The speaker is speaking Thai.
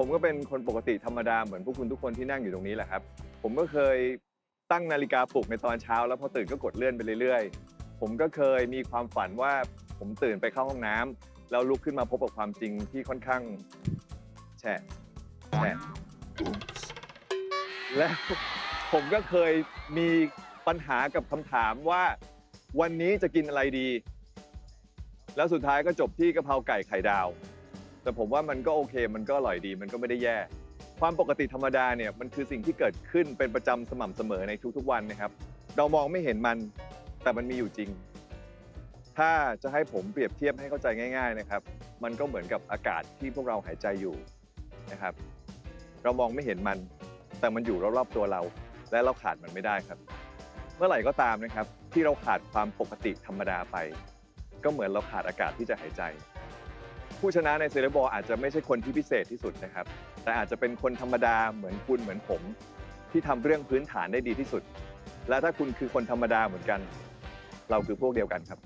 ผมก็เป็นคนปกติธรรมดาเหมือนพวกคุณทุกคนที่นั่งอยู่ตรงนี้แหละครับ ผมก็เคยตั้งนาฬิกาปลุกในตอนเช้า แล้วพอตื่นก็กดเลื่อนไปเรื่อยๆ ผมก็เคยมีความฝันว่าผมตื่นไปเข้าห้องน้ำแล้วลุกขึ้นมาพบกับความจริงที่ค่อนข้างแฉะแฉะแล้วผมก็เคยมีปัญหากับคำถามว่า วันนี้จะกินอะไรดี แล้วสุดท้ายก็จบที่กะเพราไก่ไข่ดาว แต่ผมว่ามันก็โอเค มันก็อร่อยดี มันก็ไม่ได้แย่ ความปกติธรรมดาเนี่ยมันคือสิ่งที่เกิดขึ้นเป็นประจำสม่ำเสมอในทุกๆวันนะครับ เรามองไม่เห็นมันแต่มันมีอยู่จริง ถ้าจะให้ผมเปรียบเทียบให้เข้าใจง่าย ๆนะครับ มันก็เหมือนกับอากาศที่พวกเราหายใจอยู่นะครับ เรามองไม่เห็นมัน แต่มันอยู่รอบๆตัวเรา และเราขาดมันไม่ได้ครับ เมื่อไหร่ก็ตามนะครับ ที่เราขาดความปกติธรรมดาไป ก็เหมือนเราขาดอากาศที่จะหายใจ ผู้ชนะในเซเลบอลอาจจะไม่ใช่คนที่พิเศษที่สุดนะครับ แต่อาจจะเป็นคนธรรมดาเหมือนคุณเหมือนผม ที่ทำเรื่องพื้นฐานได้ดีที่สุด และถ้าคุณคือคนธรรมดาเหมือนกัน เราคือพวกเดียวกันครับ